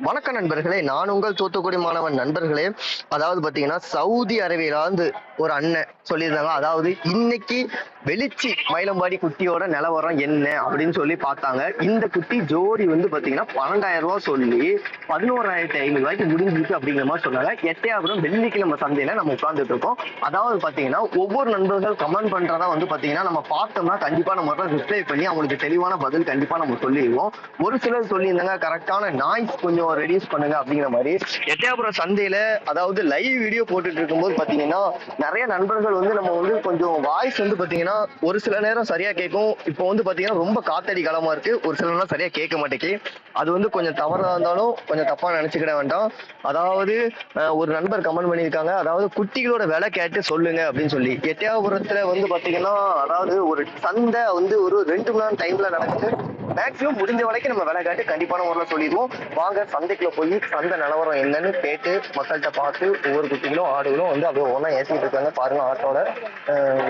வணக்கம் நண்பர்களே நான் உங்கள் தூத்துக்குடி மாணவன் நண்பர்களே. அதாவது பாத்தீங்கன்னா சவுதி அரேபியால ஒரு அண்ணன் சொல்லியிருந்தாங்க. அதாவது இன்னைக்கு வெளிச்சி மயிலம்பாடி குட்டியோட நிலவரம் என்ன அப்படின்னு சொல்லி பார்த்தாங்க. இந்த குட்டி ஜோடி வந்து பாத்தீங்கன்னா பன்னெண்டாயிரம் ரூபாய் சொல்லி பதினோராயிரத்தி ஐநூறு ரூபாய்க்கு முடிஞ்சிருக்கு அப்படிங்கிற மாதிரி சொன்னாங்க. எட்டையாபுரம் வெள்ளிக்கிழமை சந்தையில நம்ம உட்கார்ந்துட்டு இருக்கோம். அதாவது பாத்தீங்கன்னா ஒவ்வொரு நண்பர்கள் கமெண்ட் பண்றதா வந்து பாத்தீங்கன்னா நம்ம பார்த்தோம்னா கண்டிப்பா நம்ம ரிப்ளை பண்ணி அவங்களுக்கு தெளிவான பதில் கண்டிப்பா நம்ம சொல்லிடுவோம். ஒரு சிலர் சொல்லியிருந்தாங்க கரெக்டான நாய்ஸ் கொஞ்சம் ரெடியூஸ் பண்ணுங்க அப்படிங்கிற மாதிரி. எட்டையாபுரம் சந்தையில அதாவது லைவ் வீடியோ போட்டுட்டு இருக்கும்போது பாத்தீங்கன்னா நிறைய நண்பர்கள் வந்து நம்ம வந்து கொஞ்சம் வாய்ஸ் வந்து பாத்தீங்கன்னா ஒரு சில நேரம் சரியா கேட்கும். இப்போ வந்து பாத்தீங்கன்னா ரொம்ப காத்தடி காலமா இருக்கு. ஒரு சில நேரம் சரியா கேட்க மாட்டேங்குது அது வந்து கொஞ்சம் தவறா இருந்தாலும் கொஞ்சம் தப்பா நினைச்சுக்கிட வேண்டாம். அதாவது ஒரு நண்பர் கமெண்ட் பண்ணியிருக்காங்க. அதாவது குட்டிகளோட விலை கேட்டு சொல்லுங்க அப்படின்னு சொல்லி. எட்டயபுரத்துல வந்து பாத்தீங்கன்னா அதாவது ஒரு சந்தை வந்து ஒரு ரெண்டு மணி நேரம் டைம்ல நடக்குது. மேக்ஸிமம் முடிஞ்ச வரைக்கும் நம்ம விலை காட்டி கண்டிப்பான முறையில் சொல்லிடுவோம். வாங்க சந்தைக்குள்ள போய் சந்தை நிலவரம் என்னன்னு கேட்டு மக்கள்கிட்ட பார்த்து ஒவ்வொரு குட்டிகளும் ஆடுகளும் வந்து அப்படியே ஒன்றா ஏசிட்டு இருக்காங்க. பாருங்க ஆட்டோட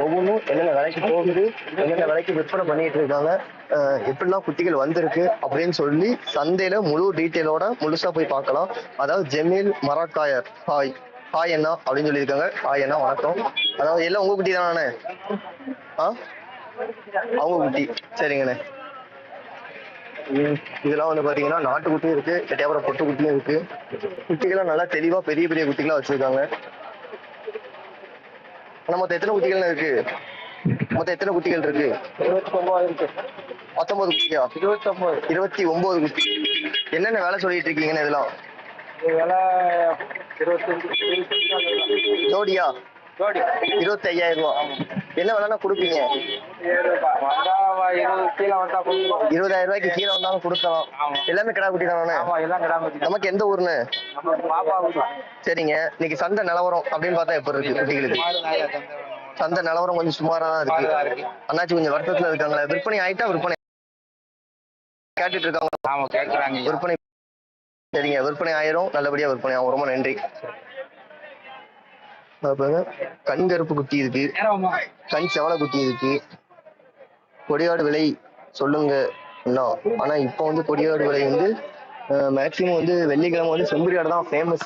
ஒவ்வொன்றும் என்னென்ன விலைக்கு போகுது என்னென்ன விலைக்கு விற்பனை பண்ணிட்டு இருக்காங்க எப்படிலாம் குட்டிகள் வந்திருக்கு அப்படின்னு சொல்லி சந்தையில முழு டீட்டெயிலோட முழுசா போய் பார்க்கலாம். அதாவது ஜெமீல் மராக்காயர் ஹாய் ஹாய் அண்ணா அப்படின்னு சொல்லியிருக்காங்க. ஹாய் அண்ணா வணக்கம். அதாவது எல்லாம் உங்க குட்டி தானே? ஆ? அவங்க குட்டி. சரிங்கண்ணே. இதெல்லாம் வந்து பாத்தீங்கன்னா நாட்டுக்குட்டியும் இருக்கு எட்டையாபுரம் பொட்டு குட்டியும் இருக்கு. குட்டிகள்லாம் நல்லா தெளிவா பெரிய பெரிய குட்டிகளா வச்சிருக்காங்க. ஆனா மொத்தம் எத்தனை குட்டிகள் இருக்கு? மொத்தம் எத்தனை குட்டிகள் இருக்கு? இருபத்தி ஒன்பது இருக்கு பத்தொன்பது குட்டியா? இருபத்தி ஒன்பது இருபத்தி ஒன்பது குட்டி. என்னென்ன வேலை சொல்லிட்டு இருக்கீங்கன்னு இதெல்லாம்? விலை இருபத்தஞ்சு ஜோடியா? ஜோடி. இருபத்தி ஐயாயிரம் ரூபா. என்ன வேலைன்னா கொடுப்பீங்க? இருபதாயிரம் ரூபாய்க்கு கீழே வந்தாலும் கொடுக்கலாம். எல்லாமே கடா குட்டி தானே? நமக்கு எந்த ஊர்னு சரிங்க. இன்னைக்கு சந்தை நிலவரம் அப்படின்னு பார்த்தா எப்படி இருக்கு? குட்டிகளுக்கு சந்தை நிலவரம் கொஞ்சம் சுமாரா தான் இருக்கு. அண்ணாச்சி கொஞ்சம் வருத்தத்துல இருக்காங்களே. விற்பனை ஆயிட்டா விற்பனை கேட்டுட்டு இருக்காங்க. விற்பனை சரிங்க. விற்பனை ஆயிரும். நல்லபடியா விற்பனை ஆகும். ரொம்ப நன்றி. கண் கருப்பு குட்டி இருக்கு. கண் செவலை குட்டி இருக்கு. கொடியாடு விலை சொல்லுங்க அண்ணா. ஆனா இப்போ வந்து கொடியாடு விலை வந்து மேக்சிமம் வந்து வெள்ளிக்கிழமை வந்து செம்பரி ஆடு தான் ஃபேமஸ்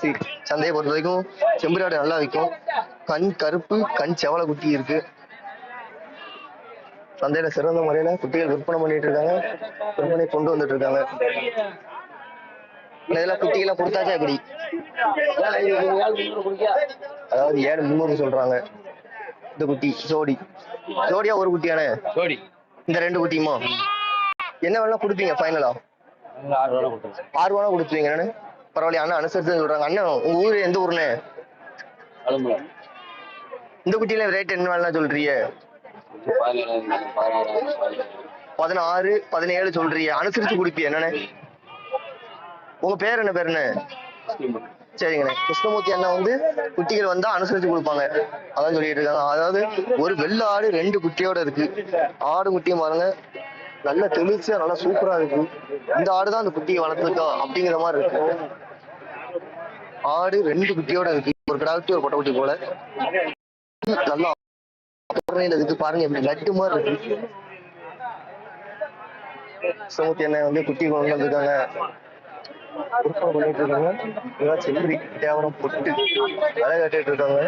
சந்தையை பொறுத்த வரைக்கும் செம்பரி ஆடு நல்லா விற்கும். கண் கருப்பு கண் செவலை குட்டி இருக்கு. சந்தையில சிறந்த முறையில குட்டிகள் விற்பனை பண்ணிட்டு இருக்காங்க. விற்பனை கொண்டு வந்துட்டு இருக்காங்க. இதெல்லாம் குட்டிகள்லாம் கொடுத்தாச்சா எப்படி? அதாவது ஏழு முந்நூறு சொல்றாங்க. இந்த குட்டி ஜோடி. ஜோடியா ஒரு குட்டியானே? ஜோடி. இந்த ரெண்டு குட்டியுமா? என்ன வேணா கொடுப்பீங்க ஃபைனலா ஆறு ரூபா கொடுப்பீங்க என்னன்னு? பரவாயில்ல அண்ணன் அனுசரிச்சு சொல்றாங்க. அண்ணன் உங்க ஊரு எந்த அலும்பலம். இந்த குட்டியில ரேட் என்ன வேணா சொல்றீங்க? பதினாறு பதினேழு சொல்றீங்க. அனுசரிச்சு கொடுப்பீங்க என்னண்ணே உங்க பேர் என்ன பேருண்ணே சரிங்கண்ணே கிருஷ்ணமூர்த்தி அண்ணா வந்து குட்டிகள் வந்தா அனுசரிச்சு கொடுப்பாங்க. அதான் சொல்லிட்டு இருக்காங்க. அதாவது ஒரு வெள்ள ஆடு ரெண்டு குட்டியோட இருக்கு. ஆடு குட்டியும் பாருங்க. நல்ல தெளிச்சா நல்லா சூப்பரா இருக்கு. இந்த ஆடு தான் அந்த குட்டியை வளர்த்துருக்கா அப்படிங்கிற மாதிரி இருக்கு. ஆடு ரெண்டு குட்டியோட இருக்கு. ஒரு கிடா ஒரு பொட்டை குட்டி போல. நல்லா இருக்கு. பாருங்க எப்படி லட்டு மாதிரி இருக்கு. கிருஷ்ணமூர்த்தி அண்ணன் வந்து குட்டி கொண்டு வந்திருக்காங்க. விற்பனை பண்ணிட்டு இருக்காங்க இதெல்லாம் செல்லி தேவரம் பொட்டு விலை கட்டிட்டு இருக்காங்க.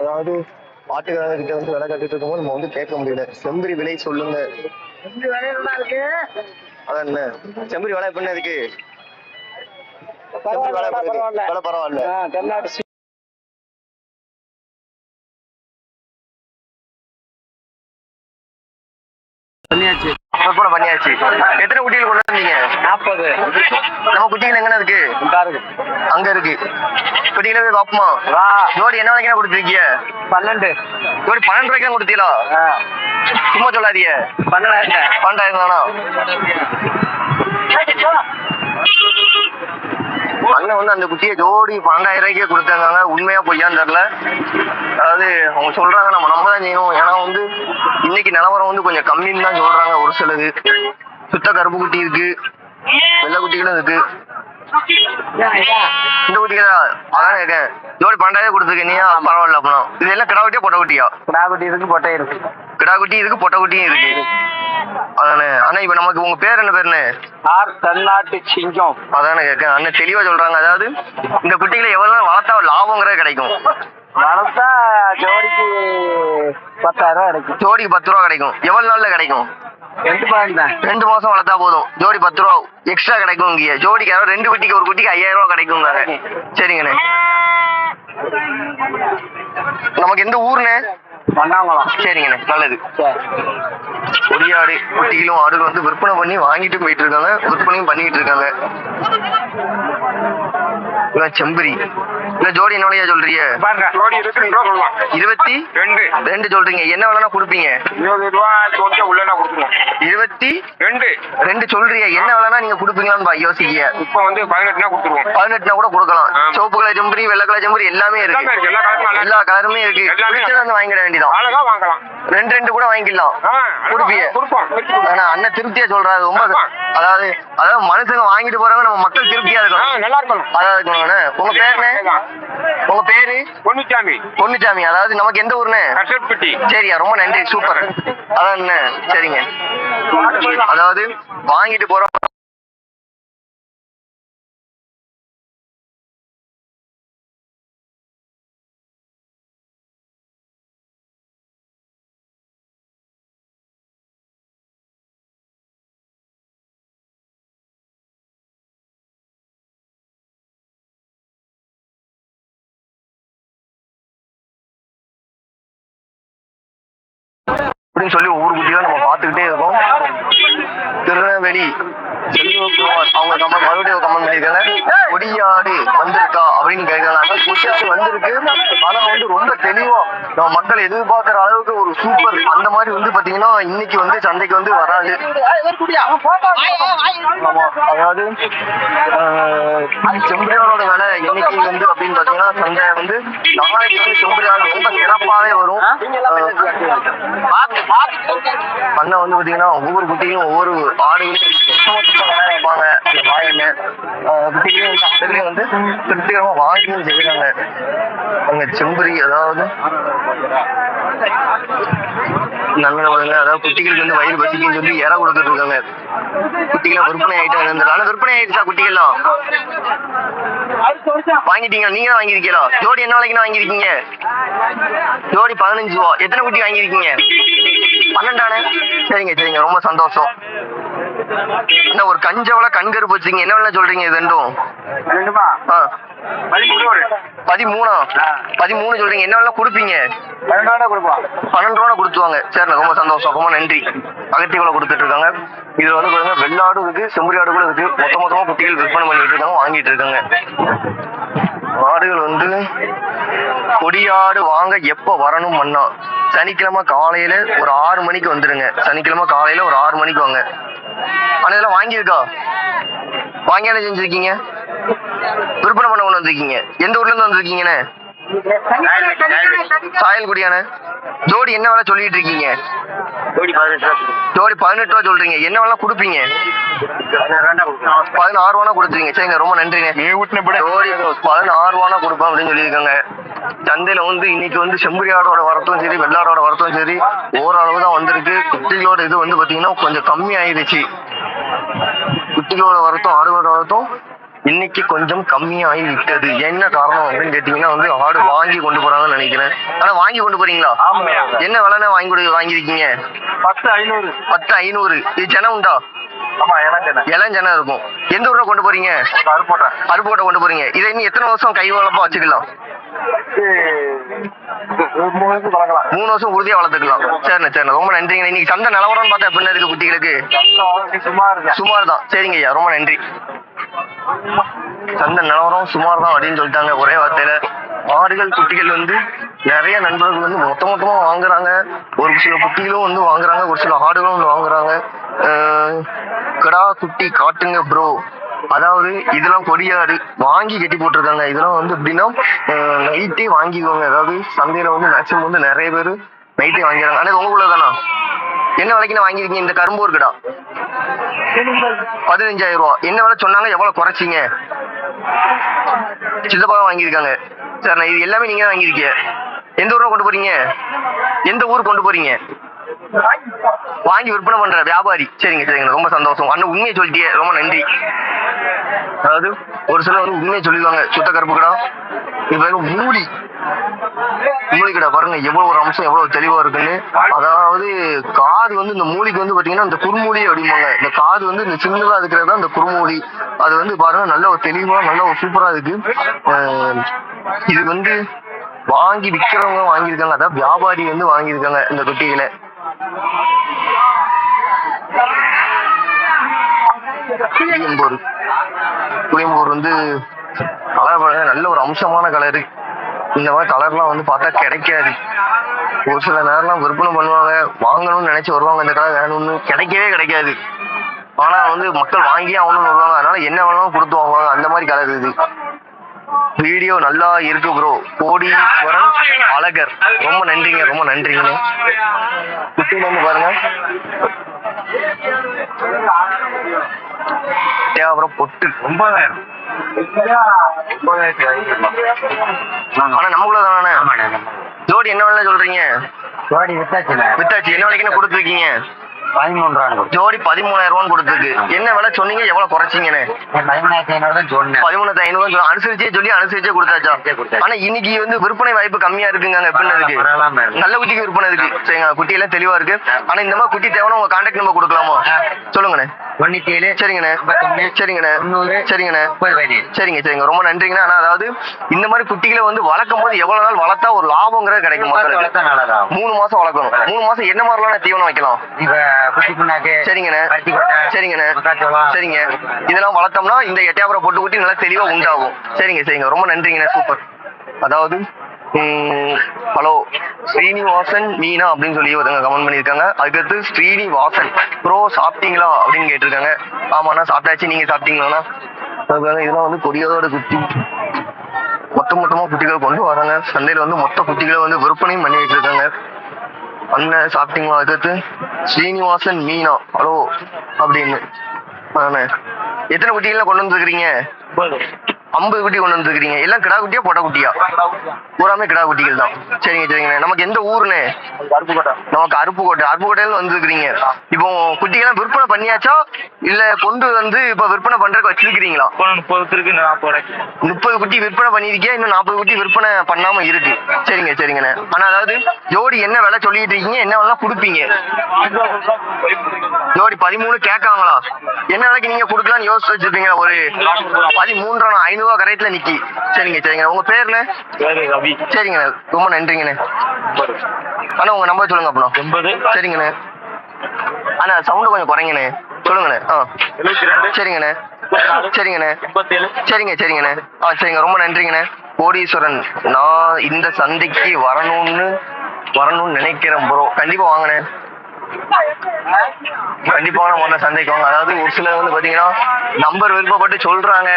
அதாவது ஆட்டுக்காரங்க கிட்ட வந்து விலை கட்டிட்டு இருக்கும்போது நம்ம வந்து கேட்க முடியல. செம்பரி விலை சொல்லுங்க. அதான் என்ன? செம்பரி விலை பண்ண இருக்கு? செம்பரி விலை? பரவாயில்ல. பண்ணியாச்சு. விற்பனை பண்ணியாச்சு. எத்தனை குட்டிகள் கொண்டு வந்தீங்க? நாற்பது நம்ம குட்டிகள் எங்கன இருக்கு? அங்க இருக்கு. குட்டிகளே போய் பாப்போமா வா. ஜோடி என்ன வரைக்கும் கொடுத்துருக்கீங்க? பன்னெண்டு. ஜோடி பன்னெண்டு தான் கொடுத்தீங்களா? சும்மா சொல்லாதீங்க. பன்னெண்டாயிரம் பன்னெண்டாயிரம் தானா? அண்ணன் வந்து அந்த குட்டியை ஜோடி பன்னெண்டாயிரம் ரூபாய்க்கே கொடுத்தாங்க. உண்மையா பொய்யான்னு தெரியல. அதாவது அவங்க சொல்றாங்க நம்ம நம்ம தான் செய்யணும். ஏன்னா வந்து இன்னைக்கு நிலவரம் வந்து கொஞ்சம் கம்மின்னு தான் சொல்றாங்க ஒரு சிலது. சுத்த கருப்பு குட்டி இருக்கு. வெள்ளை குட்டிகளும் இருக்கு. இந்த குட்டிகளா அதான் கேட்கேன் ஜோடி பன்னெண்டாயிரம் கொடுத்துருக்க பரவாயில்ல அப்படின்னா இது எல்லாம் கிடா குட்டியா பொட்டை குட்டியா? கிடா குட்டி இருக்கு பொட்டை இருக்கு. கிடா குட்டி இருக்கு பொட்டை குட்டியும் இருக்கு. அதானே. அண்ணா இப்ப நமக்கு உங்க பேர் என்ன பேருண்ணே ஆர் தென்னாட்டு சிங்கம். அதானே கேட்க அண்ணன் தெளிவா சொல்றாங்க. அதாவது இந்த குட்டிகளை எவ்வளவு வளர்த்தா லாபங்கிறது கிடைக்கும். வளர்த்தா ஜோடிக்கு பத்தாயிரம் ரூபா கிடைக்கும். ஜோடிக்கு பத்து ரூபா கிடைக்கும். எவ்வளவு நாள்ல கிடைக்கும்? ரெண்டு மாசம் வளர்த்தா போதும். ஜோடி பத்து ரூபா எக்ஸ்ட்ரா கிடைக்கும் இங்க ஜோடிக்கு அதாவது ரெண்டு குட்டிக்கு ஒரு குட்டிக்கு ஐயாயிரம் ரூபா கிடைக்குங்க சரிங்கண்ணே. நமக்கு எந்த ஊருண்ணே? பண்ணாங்களாம் சரிங்கண்ணே. நல்லது. சரி. கொடியாடு குட்டிகளும் ஆடுகள் வந்து விற்பனை பண்ணி வாங்கிட்டு போயிட்டு இருக்காங்க. விற்பனையும் பண்ணிட்டு இருக்காங்க. இவன் செம்பரி. ஜோடி என்ன விலையா சொல்றீங்க? பாருங்க. ஜோடி இருபத்தி ரூபா சொல்லலாம். இருபத்தி ரெண்டு. ரெண்டு சொல்றீங்க. என்ன விலைனா கொடுப்பீங்க? இருபது ரூபா கொஞ்சம் உள்ளனா கொடுத்துருவோம். இருபத்தி ரெண்டு. ரெண்டு சொல்றீங்க. என்ன விலைனா நீங்க கொடுப்பீங்களான்னு யோசிக்க இப்போ வந்து பதினெட்டுனா கொடுத்துருவோம். பதினெட்டுனா கூட கொடுக்கலாம். சிவப்பு கலர் செம்பரி வெள்ளை கலர் செம்பரி எல்லாமே இருக்கு. எல்லா கலருமே நல்லா எல்லா கலருமே இருக்கு. பிடிச்சதை வந்து வாங்கிட வேண்டியதான் அழகா வாங்கலாம். ரெண்டு ரெண்டு கூட வாங்கிக்கலாம் கொடுப்போம். ஆனா அண்ணன் திருப்தியா சொல்றாரு. ரொம்ப. அதாவது அதாவது மனுஷங்க வாங்கிட்டு போறவங்க நம்ம மக்கள் திருப்தியா இருக்கணும். நல்லா இருக்கணும். அதாவது இருக்கணும்ண்ணே. உங்க பேருண்ணே உங்க பேரு? பொன்னுச்சாமி. பொன்னுச்சாமி. அதாவது நமக்கு எந்த ஊருண்ணே? கசப்பட்டி சரியா ரொம்ப நன்றி. சூப்பர். அதான் சரிங்க. அதாவது வாங்கிட்டு போறோம் அப்படின்னு சொல்லி ஒவ்வொரு குட்டியும் நம்ம பார்த்துக்கிட்டே இருக்கோம். திருநெல்வேலி செல்வகுமார் அவங்க கமெண்ட் மறுபடியும் கமெண்ட் பண்ணியிருக்காங்க. கொடியாடு வந்திருக்கா அப்படின்னு கேட்கிறாங்க கொடியாடு வந்திருக்கு. ஆனா வந்து ரொம்ப தெளிவா நம்ம மக்கள் எதிர்பார்க்கிற அளவுக்கு ஒரு சூப்பர் அந்த மாதிரி வந்து பாத்தீங்கன்னா இன்னைக்கு வந்து சந்தைக்கு வந்து வராது. ஆமா அதாவது ஆஹ், வேலை என்னைக்கு அப்படின்னு பாத்தீங்கன்னா சந்தை வந்து நாளைக்கு வந்து செம்பரியாடு ரொம்ப சிறப்பாவே வரும். அண்ணன் வந்து பாத்தீங்கன்னா ஒவ்வொரு குட்டியும் ஒவ்வொரு ஆடுகளும் வாயில. ஆஹ் குட்டிகளையும் ஆடுகளையும் வந்து திருப்திகரமா வாங்கியும் செய்யறாங்க அங்க செம்பரி அதாவது நல்ல பாருங்க அதாவது குட்டிகளுக்கு வந்து வயிறு பசிக்குன்னு சொல்லி இற கொடுத்துட்டு இருக்காங்க. குட்டிகளாம் விற்பனை ஆயிட்டா இருந்தாலும் விற்பனை ஆயிடுச்சா குட்டிகள்லாம்? வாங்கிட்டீங்க நீங்க தான் வாங்கியிருக்கீங்களா? ஜோடி என்ன விலைக்குன்னு வாங்கியிருக்கீங்க? ஜோடி பதினஞ்சு ரூபா. எத்தனை குட்டி வாங்கியிருக்கீங்க? பன்னெண்டானே சரிங்க சரிங்க. ரொம்ப சந்தோஷம். என்ன ஒரு கஞ்சவள கண்கருப்பு வச்சுங்க என்ன வேலை சொல்றீங்க இது ரெண்டும். பதிமூணு? பதிமூணா சொல்றீங்க. என்ன வேலை கொடுப்பீங்க. பன்னெண்டு ரூபா கொடுத்துவாங்க சரிண்ணா ரொம்ப சந்தோஷம். ரொம்ப நன்றி. அகத்தியக்குள்ள கொடுத்துட்டு இருக்காங்க இதுல வந்து பாருங்க வெள்ளாடு இருக்கு செம்பரி ஆடு கூட இருக்கு. மொத்த மொத்தமா குட்டிகள் விற்பனை பண்ணிட்டு இருக்காங்க வாங்கிட்டு இருக்காங்க. ஆடுகள் வந்து கொடியாடு வாங்க எப்ப வரணும் மண்ணா சனிக்கிழமை காலையில ஒரு ஆறு மணிக்கு வந்துருங்க. சனிக்கிழமை காலையில ஒரு ஆறு மணிக்கு வாங்க. ஆனா இதெல்லாம் வாங்கியிருக்கா? வாங்கி என்ன செஞ்சிருக்கீங்க? விற்பனை பண்ண கொண்டு வந்திருக்கீங்க. எந்த ஊர்ல இருந்து வந்திருக்கீங்கண்ணே சாயல்குடியானே ஜோடி என்ன வேலை சொல்லிட்டு இருக்கீங்க? ஜோடி பதினெட்டு ரூபா ஜோடி பதினெட்டு ரூபா சொல்றீங்க. என்ன வேலை கொடுப்பீங்க? பதினாறு ரூபா கொடுத்துருங்க. சரிங்க ரொம்ப நன்றிங்க ஜோடி பதினாறு ரூபா கொடுப்பேன் அப்படின்னு சொல்லியிருக்காங்க. சந்தையில வந்து இன்னைக்கு வந்து செம்பரியாடோட வரத்தும் சரி வெள்ளாடோட வரத்தும் சரி ஓரளவு தான் வந்திருக்கு. குட்டிகளோட இது வந்து பாத்தீங்கன்னா கொஞ்சம் கம்மி ஆயிடுச்சு. குட்டிகளோட வரத்தும் ஆடுகளோட வரத்தும் இன்னைக்கு கொஞ்சம் கம்மியாகி விட்டது. என்ன காரணம் அப்படின்னு கேட்டீங்கன்னா வந்து ஆடு வாங்கி கொண்டு போறாங்கன்னு நினைக்கிறேன். ஆனா வாங்கி கொண்டு போறீங்களா? என்ன விலைன்னு வாங்கி கொடு வாங்கியிருக்கீங்க? பத்து ஐநூறு. பத்து ஐநூறு. இது சென உண்டா? இளஞ்சனை இருக்கும். எந்த ஊர்ல கொண்டு போறீங்க? அருப்புக்கோட்டை கொண்டு போறீங்க. இதை இன்னும் எத்தனை வருஷம் கை வளப்பா வச்சுக்கலாம்? மூணு வருஷம் உறுதியா வளர்த்துக்கலாம். சரிண்ணே சரிண்ணே. ரொம்ப நன்றிங்க. இன்னைக்கு சந்தை நிலவரம்னு பார்த்தா எப்படி இருக்கு குட்டிகளுக்கு? சுமார் தான் சரிங்க ஐயா. ரொம்ப நன்றி. சந்தை நிலவரம் சுமார் தான் அப்படின்னு சொல்லிட்டாங்க. ஒரே வார்த்தையில ஆடுகள் குட்டிகள் வந்து நிறைய நண்பர்கள் வந்து மொத்த மொத்தமா வாங்குறாங்க. ஒரு சில குட்டிகளும் வந்து வாங்குறாங்க. ஒரு சில ஆடுகளும் வந்து வாங்குறாங்க. கடா குட்டி காட்டுங்க ப்ரோ அதாவது இதெல்லாம் கொடியாடு வாங்கி கட்டி போட்டிருக்காங்க. இதெல்லாம் வந்து எப்படின்னா நைட்டே வாங்கிக்குவாங்க அதாவது சந்தையில வந்து மேக்சிமம் வந்து நிறைய பேர் நைட்டே வாங்கிடுறாங்க ஆனால் உங்களுக்குள்ள தானா? என்ன விலைக்கு வாங்கிருக்கீங்க வாங்கியிருக்கீங்க? இந்த கரும்பு இருக்குடா பதினஞ்சாயிரம் ரூபா. என்ன விலை சொன்னாங்க? எவ்வளவு குறைச்சிங்க? சித்தப்பா வாங்கியிருக்காங்க. சார் நான் இது எல்லாமே நீங்க தான் வாங்கியிருக்கீங்க. எந்த ஊர்ல கொண்டு போறீங்க? எந்த ஊர் கொண்டு போறீங்க? வாங்கி விற்பனை பண்ற வியாபாரி. சரிங்க சரிங்க. ரொம்ப சந்தோஷம். அண்ணன் உண்மையை சொல்லிட்டே ரொம்ப நன்றி. அதாவது ஒரு சிலர் வந்து உண்மையை சொல்லிடுவாங்க சுத்த கருப்பு கடா இப்ப மூடி. மூலி மூலிகடா பாருங்க எவ்வளவு ஒரு அம்சம் எவ்வளவு தெளிவா இருக்குன்னு. அதாவது காது வந்து இந்த மூலிக்கு வந்து பாத்தீங்கன்னா இந்த குறுமூலி அப்படிம்பாங்க. இந்த காது வந்து இந்த சின்னதா இருக்கிறது தான் இந்த குறுமூலி அது வந்து பாருங்க நல்ல ஒரு தெளிவா நல்ல ஒரு சூப்பரா இருக்கு. இது வந்து வாங்கி விற்கிறவங்க வாங்கியிருக்காங்க. அதாவது வியாபாரி வந்து வாங்கியிருக்காங்க இந்த குட்டிகளை புளியம்பூர் புளியம்பூர் வந்து கலர் நல்ல ஒரு அம்சமான கலரு இந்த மாதிரி கலர்லாம் வந்து பார்த்தா கிடைக்காது. ஒரு சில நேரம்லாம் விற்பனை பண்ணுவாங்க வாங்கணும்னு நினைச்சு வருவாங்க இந்த கலர் வேணும்னு கிடைக்கவே கிடைக்காது. ஆனா வந்து மக்கள் வாங்கியே ஆகணும்னு வருவாங்க. அதனால என்ன வேணாலும் கொடுத்து வாங்குவாங்க. அந்த மாதிரி கலர் இது. வீடியோ நல்லா இருக்கு ப்ரோ கோடீஸ்வரன் அழகர். ரொம்ப நன்றிங்க ரொம்ப நன்றிங்க குட்டி வந்து பாருங்க. தேவரம் பொட்டு. ஒன்பதாயிரம். ஆனா நமக்குள்ள தானே? ஜோடி என்ன சொல்றீங்க? ஜோடி வித்தாச்சுல வித்தாச்சு. என்ன விலைக்கு கொடுத்துருக்கீங்க? பதிமூன்றாயிரம் ஜோடி பதிமூணாயிரம் ரூபான்னு கொடுத்துருக்கு. என்ன விலை சொன்னீங்க? எவ்வளவு குறைச்சிங்கன்னு. பதிமூணாயிரத்தி ஐநூறு தான் சொன்னேன். பதிமூணாயிரத்தி ஐநூறு அனுசரிச்சே சொல்லி அனுசரிச்சே கொடுத்தாச்சா. ஆனா இன்னைக்கு வந்து விற்பனை வாய்ப்பு கம்மியா இருக்குங்க இருக்கு. நல்ல குட்டிக்கு விற்பனை இருக்கு. சரிங்க குட்டி எல்லாம் தெளிவா இருக்கு. ஆனா இந்த மாதிரி குட்டி தேவைன்னா உங்க கான்டாக்ட் நம்பர் கொடுக்கலாமா? சொல்லுங்கண்ணே. தொண்ணூத்தி ஏழு சரிங்கண்ணே. சரிங்கண்ணே. சரிங்கண்ணே சரிங்க சரிங்க. ரொம்ப நன்றிங்கண்ணா. ஆனா அதாவது இந்த மாதிரி குட்டிகளை வந்து வளர்க்கும் போது எவ்வளவு நாள் வளர்த்தா ஒரு லாபங்கிறது கிடைக்கும் மூணு மாசம் வளர்க்கணும். மூணு மாசம் என்ன மாதிரிலாம் தீவனம் வைக்கலாம்? குட்டி புண்ணாக்கு சரிங்கண்ணே சரிங்கண்ணே. மக்காச்சோளம் சரிங்க. இதெல்லாம் வளர்த்தோம்னா இந்த எட்டையாபுரம் பொட்டு குட்டி நல்லா தெளிவா உண்டாகும். சரிங்க சரிங்க. ரொம்ப நன்றிங்கண்ணே. சூப்பர். அதாவது ஹலோ ஸ்ரீனிவாசன் மீனா அப்படின்னு சொல்லி ஒருத்தங்க கமெண்ட் பண்ணியிருக்காங்க. அதுக்கடுத்து ஸ்ரீனிவாசன். ப்ரோ சாப்பிட்டீங்களா? அப்படின்னு கேட்டிருக்காங்க. ஆமாண்ணா சாப்பிட்டாச்சு. நீங்க சாப்பிட்டீங்களாண்ணா? அதுக்காக இதெல்லாம் வந்து கொடியோட குட்டி. மொத்த மொத்தமா குட்டிகள் கொண்டு வராங்க. சந்தையில வந்து மொத்த குட்டிகளை வந்து விற்பனையும் பண்ணி வச்சிருக்காங்க. அண்ணன் சாப்பிட்டீங்களா அதுக்கடுத்து ஸ்ரீனிவாசன் மீனா. ஹலோ அப்படின்னு. எத்தனை குட்டிகள்லாம் கொண்டு வந்துருக்கீங்க ஐம்பது குட்டி கொண்டு வந்துருக்கீங்க எல்லாம் கிடா குட்டியா பொட்டை குட்டியா? பூராமே கிடா குட்டிகள் தான். சரிங்க சரிங்கண்ணே நமக்கு எந்த ஊருண்ணே நமக்கு அருப்புக்கோட்டை. அருப்புக்கோட்டையில வந்துருக்கீங்க இப்போ குட்டிகள்லாம் விற்பனை பண்ணியாச்சா? இல்ல கொண்டு வந்து இப்ப விற்பனை பண்றதுக்கு வச்சிருக்கீங்களா முப்பது குட்டி விற்பனை பண்ணிருக்கியா இன்னும் நாற்பது குட்டி விற்பனை பண்ணாம இருக்கு. சரிங்க சரிங்கண்ணே. ஆனா அதாவது ஜோடி என்ன விலை சொல்லிட்டு இருக்கீங்க? என்ன விலை கொடுப்பீங்க? ஜோடி பதிமூணு கேட்காங்களா? என்ன விலைக்கு நீங்க கொடுக்கலாம்னு யோசிச்சு வச்சிருப்பீங்களா? ஒரு பதிமூன்றாம் ஐநூறு ரூபா கரையத்துல நிக்கி. சரிங்க சரிங்க. உங்க பேருண்ணே ரவி. சரிங்கண்ணே. ரொம்ப நன்றிங்கண்ணே. அண்ணா உங்க நம்பர் சொல்லுங்க அப்புறம் எண்பது. சரிங்கண்ணே. அண்ணா சவுண்ட் கொஞ்சம் குறைங்கண்ணே. சொல்லுங்கண்ணே. ஆ. சரிங்கண்ணே. சரிங்கண்ணே. சரிங்க சரிங்கண்ணே. ஆ சரிங்க. ரொம்ப நன்றிங்கண்ணே. கோடீஸ்வரன் நான் இந்த சந்தைக்கு வரணும்னு வரணும்னு நினைக்கிறேன் ப்ரோ கண்டிப்பா வாங்கண்ணே. கண்டிப்பான முறை சந்தைக்கு வாங்க அதாவது ஒரு சிலர் வந்து பாத்தீங்கன்னா நம்பர் விருப்பப்பட்டு சொல்றாங்க.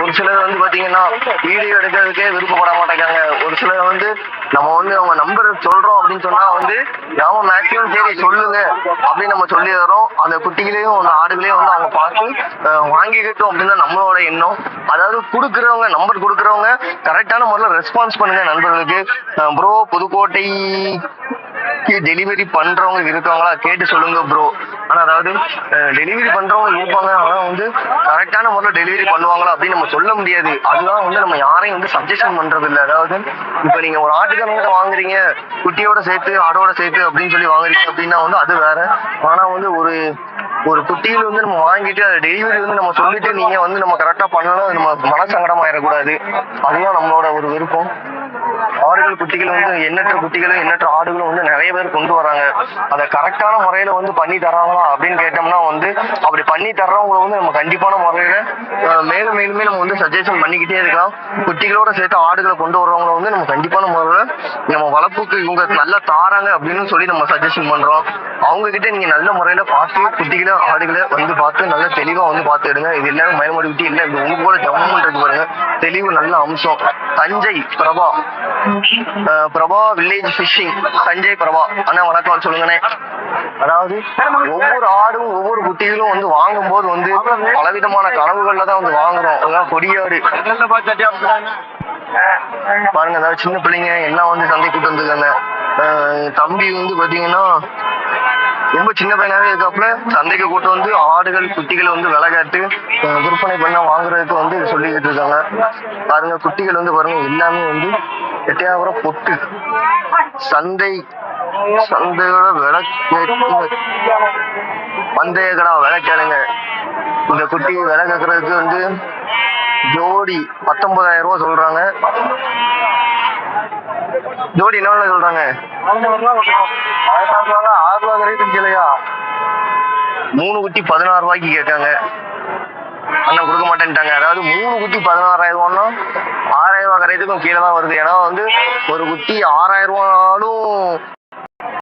ஒரு சிலர் வந்து பாத்தீங்கன்னா வீடியோ எடுக்கிறதுக்கே விருப்பப்பட மாட்டேங்காங்க ஒரு சிலர் வந்து நம்ம வந்து அவங்க நம்பர் சொல்றோம் அப்படின்னு சொன்னா வந்து நாம மேக்ஸிமம் சரி சொல்லுங்க. அப்படின்னு நம்ம சொல்லி தரோம் அந்த குட்டிகளையும் அந்த ஆடுகளையும் வந்து அவங்க பார்த்து வாங்கிக்கிட்டோம் அப்படின்னு தான் நம்மளோட எண்ணம். அதாவது கொடுக்குறவங்க நம்பர் கொடுக்குறவங்க கரெக்டான முறையில் ரெஸ்பான்ஸ் பண்ணுங்க நண்பர்களுக்கு. ப்ரோ புதுக்கோட்டை டெலிவரி பண்றவங்க இருக்காங்களா? கேட்டு சொல்லுங்க ப்ரோ ஆனா அதாவது டெலிவரி பண்றவங்க இருப்பாங்க. ஆனா வந்து கரெக்டான முறையில் டெலிவரி பண்ணுவாங்களா அப்படின்னு நம்ம சொல்ல முடியாது. அதுதான் வந்து நம்ம யாரையும் வந்து சஜஷன் பண்றது இல்ல அதாவது இப்ப நீங்க ஒரு ஆட்டுக்கணக்கிட்ட வாங்குறீங்க குட்டியோட சேர்த்து ஆடோட சேர்த்து அப்படின்னு சொல்லி வாங்குறீங்க அப்படின்னா வந்து அது வேற. ஆனா வந்து ஒரு ஒரு குட்டியில வந்து நம்ம வாங்கிட்டு அது டெலிவரி வந்து நம்ம சொல்லிட்டு நீங்க வந்து நம்ம கரெக்டா பண்ணலாம் நம்ம மனசங்கடம் ஆயிடக்கூடாது அதுதான் நம்மளோட ஒரு விருப்பம். ஆடுகள் குட்டிகள் வந்து எண்ணற்ற குட்டிகளும் எண்ணற்ற ஆடுகளும் வந்து நிறைய பேர் கொண்டு வராங்க. அதை கரெக்டான முறையில வந்து பண்ணி தராங்களா அப்படின்னு கேட்டோம்னா வந்து அப்படி பண்ணி தர்றவங்கள வந்து நம்ம கண்டிப்பான முறையில மேலும் மேலுமே நம்ம வந்து சஜஷன் பண்ணிக்கிட்டே இருக்கலாம். குட்டிகளோட சேர்த்து ஆடுகளை கொண்டு வர்றவங்கள வந்து நம்ம கண்டிப்பான முறையில நம்ம வளர்ப்புக்கு இவங்க நல்லா தாராங்க அப்படின்னு சொல்லி நம்ம சஜஷன் பண்றோம். அவங்க கிட்ட நீங்க நல்ல முறையில பார்த்து குட்டிகளை ஆடுகளை வந்து பார்த்து நல்ல தெளிவா வந்து பார்த்து எடுங்க இது எல்லாமே மயிலமாடி குட்டி இல்ல இது உங்க கூட ஜம்முன்னு இருக்கு பாருங்க. தெளிவு நல்ல அம்சம். Thanjai Prabha. Prabha village fishing Thanjai Prabha. அண்ணா வணக்கம். சொல்லுங்கண்ணே. அதாவது ஒவ்வொரு ஆடும் ஒவ்வொரு குட்டிகளும் வந்து வாங்கும்போது வந்து பலவிதமான கனவுகள்ல தான் வந்து வாங்குறோம். அதான் கொடியாடு. பாருங்க அதாவது சின்ன பிள்ளைங்க எல்லாம் வந்து சந்தை கூட்டு வந்துருக்காங்க. தம்பி வந்து பாத்தீங்கன்னா ரொம்ப சின்ன பையனாவே இருக்காப்புல. சந்தைக்கு கூட்டு வந்து ஆடுகள் குட்டிகளை வந்து விலை காட்டு விற்பனை பண்ண வாங்குறதுக்கு வந்து சொல்லிக்கிட்டு இருக்காங்க. பாருங்க குட்டிகள் வந்து பாருங்க எல்லாமே வந்து எட்டையாபுரம் பொட்டு. சந்தை சந்தையோட விலை கேட்டு பந்தய கடா விலை கேளுங்க. இந்த குட்டி விலை கேட்கறதுக்கு வந்து ஜோடி பத்தொன்பதாயிரம் ரூபா சொல்றாங்க. ஜோடி என்ன சொல்றாங்க? ஆறு ரூபா வரைக்கும் கீழையா மூணு குட்டி பதினாறு ரூபாய்க்கு கேட்காங்க. அண்ணன் கொடுக்க மாட்டேன்ட்டாங்க. அதாவது மூணு குட்டி பதினாறாயிரம் ரூபான்னா ஆறாயிரம் ரூபாய் கரையத்துக்கும் கீழே தான் வருது. ஏன்னா வந்து ஒரு குட்டி ஆறாயிரம் ரூபானாலும்